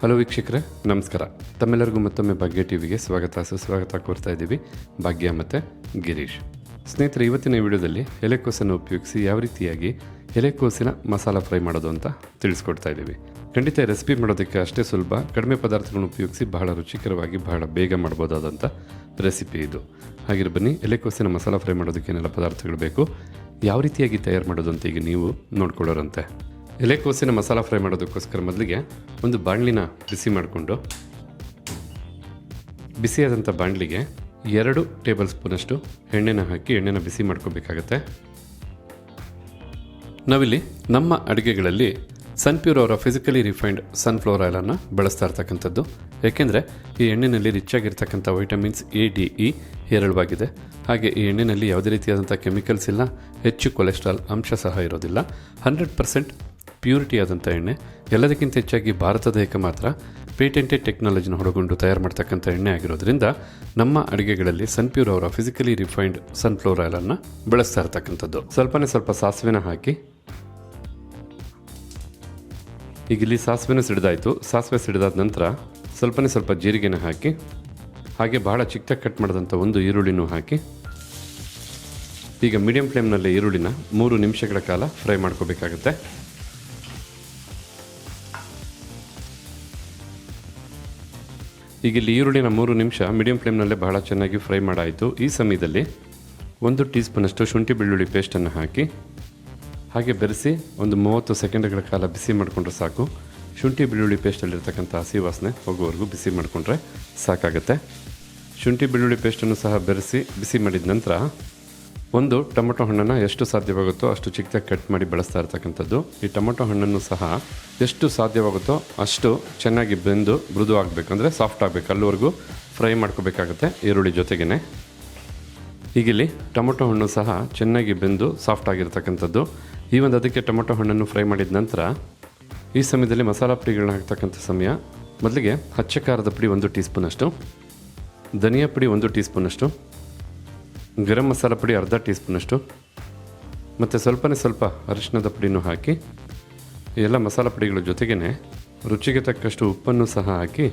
Hello ವೀಕ್ಷಕರೇ, ನಮಸ್ಕಾರ. ತಮ್ಮೆಲ್ಲರಿಗೂ ಮತ್ತೊಮ್ಮೆ ಭಾಗ್ಯ ಟಿವಿಗೆ ಸ್ವಾಗತ, ಸುಸ್ವಾಗತ ಕೋರ್ತಾ ಇದ್ದೀವಿ. ಭಾಗ್ಯ ಮತ್ತು ಗಿರೀಶ್. ಸ್ನೇಹಿತರೆ, ಇವತ್ತಿನ ವಿಡಿಯೋದಲ್ಲಿ ಎಲೆಕೋಸನ್ನು ಉಪಯೋಗಿಸಿ ಯಾವ ರೀತಿಯಾಗಿ ಎಲೆಕೋಸಿನ ಮಸಾಲ ಫ್ರೈ ಮಾಡೋದು ಅಂತ ತಿಳಿಸ್ಕೊಡ್ತಾ ಇದ್ದೀವಿ. ಖಂಡಿತ ರೆಸಿಪಿ ಮಾಡೋದಕ್ಕೆ ಅಷ್ಟೇ ಸುಲಭ, ಕಡಿಮೆ ಪದಾರ್ಥಗಳನ್ನು ಉಪಯೋಗಿಸಿ ಬಹಳ ರುಚಿಕರವಾಗಿ, ಬಹಳ ಬೇಗ ಮಾಡ್ಬೋದಾದಂಥ ರೆಸಿಪಿ ಇದು. ಹಾಗೆ ಬನ್ನಿ, ಎಲೆಕೋಸಿನ ಮಸಾಲ ಫ್ರೈ ಮಾಡೋದಕ್ಕೆ ಏನೆಲ್ಲ ಪದಾರ್ಥಗಳು ಬೇಕು, ಯಾವ ರೀತಿಯಾಗಿ ತಯಾರು ಮಾಡೋದು ಅಂತ ಈಗ ನೀವು ನೋಡ್ಕೊಳ್ಳೋರಂತೆ. ಎಲೆಕೋಸಿನ ಮಸಾಲ ಫ್ರೈ ಮಾಡೋದಕ್ಕೋಸ್ಕರ ಮೊದಲಿಗೆ ಒಂದು ಬಾಣಲಿನ ಬಿಸಿ ಮಾಡಿಕೊಂಡು, ಬಿಸಿಯಾದಂಥ ಬಾಣಲಿಗೆ ಎರಡು ಟೇಬಲ್ ಸ್ಪೂನಷ್ಟು ಎಣ್ಣೆನ ಹಾಕಿ ಎಣ್ಣೆನ ಬಿಸಿ ಮಾಡ್ಕೋಬೇಕಾಗತ್ತೆ. ನಾವಿಲ್ಲಿ ನಮ್ಮ ಅಡುಗೆಗಳಲ್ಲಿ ಸನ್ಪ್ಯೂರ್ ಅವರ ಫಿಸಿಕಲಿ ರಿಫೈನ್ಡ್ ಸನ್ಫ್ಲವರ್ ಆಯಿಲನ್ನು ಬಳಸ್ತಾ ಇರ್ತಕ್ಕಂಥದ್ದು. ಏಕೆಂದರೆ ಈ ಎಣ್ಣೆಯಲ್ಲಿ ರಿಚ್ ಆಗಿರ್ತಕ್ಕಂಥ ವೈಟಮಿನ್ಸ್ ಎ, ಡಿ, ಇ ಹೇರಳವಾಗಿದೆ. ಹಾಗೆ ಈ ಎಣ್ಣೆಯಲ್ಲಿ ಯಾವುದೇ ರೀತಿಯಾದಂಥ ಕೆಮಿಕಲ್ಸ್ ಇಲ್ಲ, ಹೆಚ್ಚು ಕೊಲೆಸ್ಟ್ರಾಲ್ ಅಂಶ ಸಹ ಇರೋದಿಲ್ಲ. ಹಂಡ್ರೆಡ್ ಪರ್ಸೆಂಟ್ ಪ್ಯೂರಿಟಿ ಆದಂಥ ಎಣ್ಣೆ, ಎಲ್ಲದಕ್ಕಿಂತ ಹೆಚ್ಚಾಗಿ ಭಾರತದ ಏಕ ಮಾತ್ರ ಪೇಟೆಂಟೆಡ್ ಟೆಕ್ನಾಲಜಿನ ಹೊಡಗೊಂಡು ತಯಾರು ಮಾಡ್ತಕ್ಕಂಥ ಎಣ್ಣೆ ಆಗಿರೋದ್ರಿಂದ ನಮ್ಮ ಅಡುಗೆಗಳಲ್ಲಿ ಸನ್ಪ್ಯೂರ್ ಅವರ ಫಿಸಿಕಲಿ ರಿಫೈನ್ಡ್ ಸನ್ಫ್ಲವರ್ ಆಯಿಲನ್ನು ಬಳಸ್ತಾ ಇರ್ತಕ್ಕಂಥದ್ದು. ಸ್ವಲ್ಪನೇ ಸ್ವಲ್ಪ ಸಾಸಿವೆನ ಹಾಕಿ. ಈಗ ಇಲ್ಲಿ ಸಾಸಿವೆನೂ ಸಿಡಿದಾಯಿತು. ಸಾಸಿವೆ ಸಿಡಿದಾದ ನಂತರ ಸ್ವಲ್ಪನೇ ಸ್ವಲ್ಪ ಜೀರಿಗೆನ ಹಾಕಿ, ಹಾಗೆ ಬಹಳ ಚಿಕ್ಕದಾಗಿ ಕಟ್ ಮಾಡಿದಂಥ ಒಂದು ಈರುಳ್ಳಿನೂ ಹಾಕಿ. ಈಗ ಮೀಡಿಯಂ ಫ್ಲೇಮ್ನಲ್ಲಿ ಈರುಳ್ಳಿನ ಮೂರು ನಿಮಿಷಗಳ ಕಾಲ ಫ್ರೈ ಮಾಡ್ಕೋಬೇಕಾಗುತ್ತೆ. ಈಗ ಇಲ್ಲಿ ಈರುಳ್ಳಿನ ಮೂರು ನಿಮಿಷ ಮೀಡಿಯಂ ಫ್ಲೇಮ್ನಲ್ಲೇ ಬಹಳ ಚೆನ್ನಾಗಿ ಫ್ರೈ ಮಾಡಾಯಿತು. ಈ ಸಮಯದಲ್ಲಿ ಒಂದು ಟೀ ಸ್ಪೂನಷ್ಟು ಶುಂಠಿ ಬೆಳ್ಳುಳ್ಳಿ ಪೇಸ್ಟನ್ನು ಹಾಕಿ, ಹಾಗೆ ಬೆರೆಸಿ ಒಂದು ಮೂವತ್ತು ಸೆಕೆಂಡ್ಗಳ ಕಾಲ ಬಿಸಿ ಮಾಡಿಕೊಂಡ್ರೆ ಸಾಕು. ಶುಂಠಿ ಬೆಳ್ಳುಳ್ಳಿ ಪೇಸ್ಟಲ್ಲಿರ್ತಕ್ಕಂಥ ಹಸಿ ವಾಸನೆ ಹೋಗುವವರೆಗೂ ಬಿಸಿ ಮಾಡಿಕೊಂಡ್ರೆ ಸಾಕಾಗುತ್ತೆ. ಶುಂಠಿ ಬೆಳ್ಳುಳ್ಳಿ ಪೇಸ್ಟನ್ನು ಸಹ ಬೆರೆಸಿ ಬಿಸಿ ಮಾಡಿದ ನಂತರ ಒಂದು, ಟೊಮೊಟೊ ಹಣ್ಣನ್ನು ಎಷ್ಟು ಸಾಧ್ಯವಾಗುತ್ತೋ ಅಷ್ಟು ಚಿಕ್ಕದಾಗಿ ಕಟ್ ಮಾಡಿ ಬಳಸ್ತಾ ಇರ್ತಕ್ಕಂಥದ್ದು. ಈ ಟೊಮೊಟೊ ಹಣ್ಣನ್ನು ಸಹ ಎಷ್ಟು ಸಾಧ್ಯವಾಗುತ್ತೋ ಅಷ್ಟು ಚೆನ್ನಾಗಿ ಬೆಂದು ಮೃದು ಆಗಬೇಕು. ಅಂದರೆ ಸಾಫ್ಟ್ ಆಗಬೇಕು. ಅಲ್ಲಿವರೆಗೂ ಫ್ರೈ ಮಾಡ್ಕೋಬೇಕಾಗುತ್ತೆ ಈರುಳ್ಳಿ ಜೊತೆಗೇ ಈಗಿಲ್ಲಿ ಟೊಮೊಟೊ ಹಣ್ಣು ಸಹ ಚೆನ್ನಾಗಿ ಬೆಂದು ಸಾಫ್ಟ್ ಆಗಿರ್ತಕ್ಕಂಥದ್ದು. ಈ ಒಂದು ಅದಕ್ಕೆ ಟೊಮೊಟೊ ಹಣ್ಣನ್ನು ಫ್ರೈ ಮಾಡಿದ ನಂತರ ಈ ಸಮಯದಲ್ಲಿ ಮಸಾಲ ಪುಡಿಗಳನ್ನ ಹಾಕ್ತಕ್ಕಂಥ ಸಮಯ. ಮೊದಲಿಗೆ ಹಚ್ಚ ಖಾರದ ಪುಡಿ ಒಂದು ಟೀ ಸ್ಪೂನಷ್ಟು ಧನಿಯಾ ಪುಡಿ ಒಂದು ಟೀ ಸ್ಪೂನಷ್ಟು ಗರಂ ಮಸಾಲ ಪುಡಿ ಅರ್ಧ ಟೀ ಸ್ಪೂನಷ್ಟು ಮತ್ತು ಸ್ವಲ್ಪನೇ ಸ್ವಲ್ಪ ಅರಿಶಿನದ ಪುಡಿನೂ ಹಾಕಿ ಎಲ್ಲ ಮಸಾಲ ಪುಡಿಗಳ ಜೊತೆಗೇ ರುಚಿಗೆ ತಕ್ಕಷ್ಟು ಉಪ್ಪನ್ನು ಸಹ ಹಾಕಿ,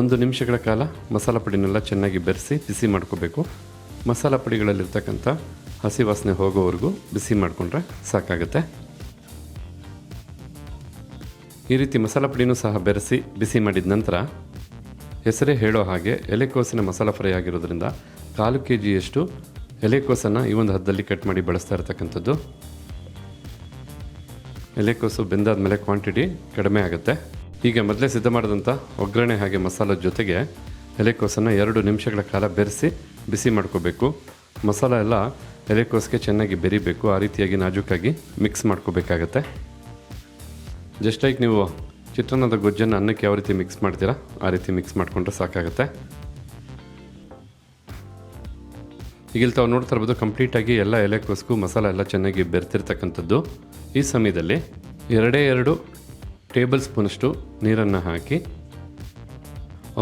ಒಂದು ನಿಮಿಷಗಳ ಕಾಲ ಮಸಾಲ ಪುಡಿನೆಲ್ಲ ಚೆನ್ನಾಗಿ ಬೆರೆಸಿ ಬಿಸಿ ಮಾಡ್ಕೋಬೇಕು. ಮಸಾಲ ಪುಡಿಗಳಲ್ಲಿರ್ತಕ್ಕಂಥ ಹಸಿ ವಾಸನೆ ಹೋಗೋವರೆಗೂ ಬಿಸಿ ಮಾಡಿಕೊಂಡ್ರೆ ಸಾಕಾಗುತ್ತೆ. ಈ ರೀತಿ ಮಸಾಲ ಪುಡಿನೂ ಸಹ ಬೆರೆಸಿ ಬಿಸಿ ಮಾಡಿದ ನಂತರ ಹೆಸರೇ ಹೇಳೋ ಹಾಗೆ ಎಲೆಕೋಸಿನ ಮಸಾಲ ಫ್ರೈ ಆಗಿರೋದ್ರಿಂದ ಕಾಲು ಕೆ ಜಿಯಷ್ಟು ಎಲೆಕೋಸನ್ನು ಈ ಒಂದು ಹದ್ದಲ್ಲಿ ಕಟ್ ಮಾಡಿ ಬಳಸ್ತಾ ಇರತಕ್ಕಂಥದ್ದು. ಎಲೆಕೋಸು ಬೆಂದಾದ ಮೇಲೆ ಕ್ವಾಂಟಿಟಿ ಕಡಿಮೆ ಆಗುತ್ತೆ. ಈಗ ಮೊದಲೇ ಸಿದ್ಧ ಮಾಡಿದಂಥ ಒಗ್ಗರಣೆ ಹಾಗೆ ಮಸಾಲ ಜೊತೆಗೆ ಎಲೆಕೋಸನ್ನು ಎರಡು ನಿಮಿಷಗಳ ಕಾಲ ಬೆರೆಸಿ ಬಿಸಿ ಮಾಡ್ಕೋಬೇಕು. ಮಸಾಲ ಎಲ್ಲ ಎಲೆಕೋಸ್ಗೆ ಚೆನ್ನಾಗಿ ಬೆರಿಬೇಕು, ಆ ರೀತಿಯಾಗಿ ನಾಜೂಕಾಗಿ ಮಿಕ್ಸ್ ಮಾಡ್ಕೋಬೇಕಾಗತ್ತೆ. ಜಸ್ಟ್ ಲೈಕ್ ನೀವು ಚಿತ್ರಾನ್ನದ ಗೊಜ್ಜನ್ನು ಅನ್ನಕ್ಕೆ ಯಾವ ರೀತಿ ಮಿಕ್ಸ್ ಮಾಡ್ತೀರಾ? ಆ ರೀತಿ ಮಿಕ್ಸ್ ಮಾಡಿಕೊಂಡ್ರೆ ಸಾಕಾಗುತ್ತೆ. ಈಗ ಇಲ್ಲಿ ತಾವು ನೋಡ್ತಾ ಇರ್ಬೋದು ಕಂಪ್ಲೀಟಾಗಿ ಎಲ್ಲ ಎಲೆಕೋಸ್ಗೂ ಮಸಾಲ ಎಲ್ಲ ಚೆನ್ನಾಗಿ ಬೆರೆತಿರ್ತಕ್ಕಂಥದ್ದು ಈ ಸಮಯದಲ್ಲಿ ಎರಡೇ ಎರಡು ಟೇಬಲ್ ಸ್ಪೂನಷ್ಟು ನೀರನ್ನು ಹಾಕಿ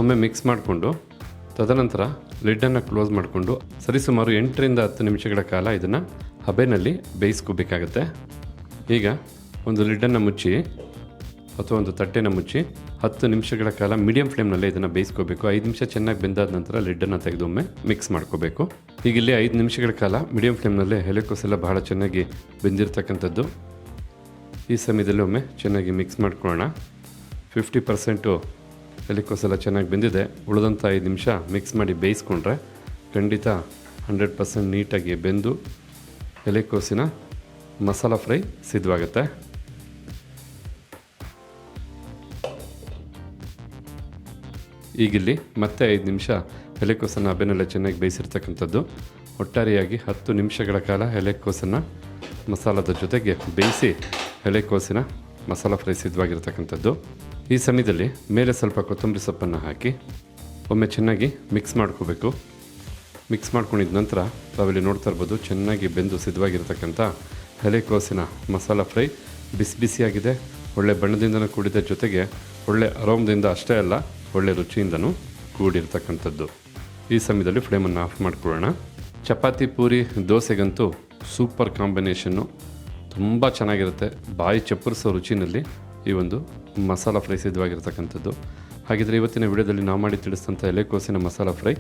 ಒಮ್ಮೆ ಮಿಕ್ಸ್ ಮಾಡಿಕೊಂಡು, ತದನಂತರ ಲಿಡ್ಡನ್ನು ಕ್ಲೋಸ್ ಮಾಡಿಕೊಂಡು, ಸರಿಸುಮಾರು ಎಂಟರಿಂದ ಹತ್ತು ನಿಮಿಷಗಳ ಕಾಲ ಇದನ್ನು ಹಬೆನಲ್ಲಿ ಬೇಯಿಸ್ಕೋಬೇಕಾಗತ್ತೆ. ಈಗ ಒಂದು ಲಿಡ್ಡನ್ನು ಮುಚ್ಚಿ ಅಥವಾ ಒಂದು ತಟ್ಟೆನ ಮುಚ್ಚಿ ಹತ್ತು ನಿಮಿಷಗಳ ಕಾಲ ಮೀಡಿಯಂ ಫ್ಲೇಮ್ನಲ್ಲೇ ಇದನ್ನು ಬೇಯಿಸ್ಕೋಬೇಕು. ಐದು ನಿಮಿಷ ಚೆನ್ನಾಗಿ ಬೆಂದಾದ ನಂತರ ಲಿಡ್ಡನ್ನು ತೆಗೆದು ಒಮ್ಮೆ ಮಿಕ್ಸ್ ಮಾಡ್ಕೋಬೇಕು. ಈಗ ಇಲ್ಲಿ ಐದು ನಿಮಿಷಗಳ ಕಾಲ ಮೀಡಿಯಂ ಫ್ಲೇಮ್ನಲ್ಲೇ ಎಲೆಕೋಸೆಲ್ಲ ಬಹಳ ಚೆನ್ನಾಗಿ ಬೆಂದಿರ್ತಕ್ಕಂಥದ್ದು. ಈ ಸಮಯದಲ್ಲಿ ಒಮ್ಮೆ ಚೆನ್ನಾಗಿ ಮಿಕ್ಸ್ ಮಾಡ್ಕೊಳ್ಳೋಣ. ಫಿಫ್ಟಿ ಪರ್ಸೆಂಟು ಎಲೆಕೋಸೆಲ್ಲ ಚೆನ್ನಾಗಿ ಬೆಂದಿದೆ. ಉಳಿದಂಥ ಐದು ನಿಮಿಷ ಮಿಕ್ಸ್ ಮಾಡಿ ಬೇಯಿಸ್ಕೊಂಡ್ರೆ ಖಂಡಿತ ಹಂಡ್ರೆಡ್ ಪರ್ಸೆಂಟ್ ನೀಟಾಗಿ ಬೆಂದು ಎಲೆಕೋಸಿನ ಮಸಾಲ ಫ್ರೈ ಸಿದ್ಧವಾಗುತ್ತೆ. ಈಗಿಲ್ಲಿ ಮತ್ತೆ ಐದು ನಿಮಿಷ ಎಲೆಕೋಸನ್ನು ಬೆನ್ನೆಲ್ಲ ಚೆನ್ನಾಗಿ ಬೇಯಿಸಿರ್ತಕ್ಕಂಥದ್ದು. ಒಟ್ಟಾರೆಯಾಗಿ ಹತ್ತು ನಿಮಿಷಗಳ ಕಾಲ ಎಲೆಕೋಸನ್ನು ಮಸಾಲದ ಜೊತೆಗೆ ಬೇಯಿಸಿ ಎಲೆಕೋಸಿನ ಮಸಾಲ ಫ್ರೈ ಸಿದ್ಧವಾಗಿರ್ತಕ್ಕಂಥದ್ದು. ಈ ಸಮಯದಲ್ಲಿ ಮೇಲೆ ಸ್ವಲ್ಪ ಕೊತ್ತಂಬರಿ ಸೊಪ್ಪನ್ನು ಹಾಕಿ ಒಮ್ಮೆ ಚೆನ್ನಾಗಿ ಮಿಕ್ಸ್ ಮಾಡ್ಕೋಬೇಕು. ಮಿಕ್ಸ್ ಮಾಡ್ಕೊಂಡಿದ ನಂತರ ತಾವಿಲ್ಲಿ ನೋಡ್ತಾ ಇರ್ಬೋದು ಚೆನ್ನಾಗಿ ಬೆಂದು ಸಿದ್ಧವಾಗಿರ್ತಕ್ಕಂಥ ಎಲೆಕೋಸಿನ ಮಸಾಲ ಫ್ರೈ ಬಿಸಿ ಬಿಸಿಯಾಗಿದೆ. ಒಳ್ಳೆ ಬಣ್ಣದಿಂದನೂ ಕೂಡಿದ ಜೊತೆಗೆ ಒಳ್ಳೆ ಅರೋಮದಿಂದ ಅಷ್ಟೇ ಅಲ್ಲ, ಒಳ್ಳೆ ರುಚಿಯಿಂದನೂ ಕೂಡಿರ್ತಕ್ಕಂಥದ್ದು. ಈ ಸಮಯದಲ್ಲಿ ಫ್ಲೇಮನ್ನು ಆಫ್ ಮಾಡಿಕೊಳ್ಳೋಣ. ಚಪಾತಿ ಪೂರಿ, ದೋಸೆಗಂತೂ ಸೂಪರ್ ಕಾಂಬಿನೇಷನ್ನು ತುಂಬ ಚೆನ್ನಾಗಿರುತ್ತೆ. ಬಾಯಿ ಚಪ್ಪರಿಸೋ ರುಚಿನಲ್ಲಿ ಈ ಒಂದು ಮಸಾಲ ಫ್ರೈ ಸಿದ್ಧವಾಗಿರ್ತಕ್ಕಂಥದ್ದು. ಹಾಗಿದ್ರೆ ಇವತ್ತಿನ ವಿಡಿಯೋದಲ್ಲಿ ನಾವು ಮಾಡಿ ತಿಳಿಸಿದಂಥ ಎಲೆಕೋಸಿನ ಮಸಾಲ ಫ್ರೈ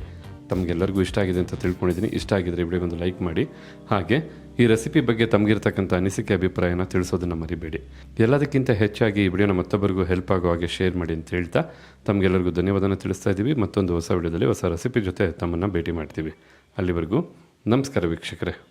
ತಮಗೆಲ್ಲರಿಗೂ ಇಷ್ಟ ಆಗಿದೆ ಅಂತ ತಿಳ್ಕೊಂಡಿದ್ದೀನಿ. ಇಷ್ಟ ಆಗಿದ್ರೆ ಒಂದು ಲೈಕ್ ಮಾಡಿ. ಹಾಗೆ ಈ ರೆಸಿಪಿ ಬಗ್ಗೆ ತಮಗಿರ್ತಕ್ಕಂಥ ಅನಿಸಿಕೆ, ಅಭಿಪ್ರಾಯನ ತಿಳಿಸೋದನ್ನು ಮರಿಬೇಡಿ. ಎಲ್ಲದಕ್ಕಿಂತ ಹೆಚ್ಚಾಗಿ ಈ ವಿಡಿಯೋನ ಮತ್ತೊಬ್ಬರಿಗೂ ಹೆಲ್ಪ್ ಆಗೋ ಹಾಗೆ ಶೇರ್ ಮಾಡಿ ಅಂತ ಹೇಳ್ತಾ ತಮಗೆಲ್ಲರಿಗೂ ಧನ್ಯವಾದನ ತಿಳಿಸ್ತಾ ಇದ್ದೀವಿ. ಮತ್ತೊಂದು ಹೊಸ ವಿಡಿಯೋದಲ್ಲಿ ಹೊಸ ರೆಸಿಪಿ ಜೊತೆ ತಮ್ಮನ್ನು ಭೇಟಿ ಮಾಡ್ತೀವಿ. ಅಲ್ಲಿವರೆಗೂ ನಮಸ್ಕಾರ ವೀಕ್ಷಕರೇ.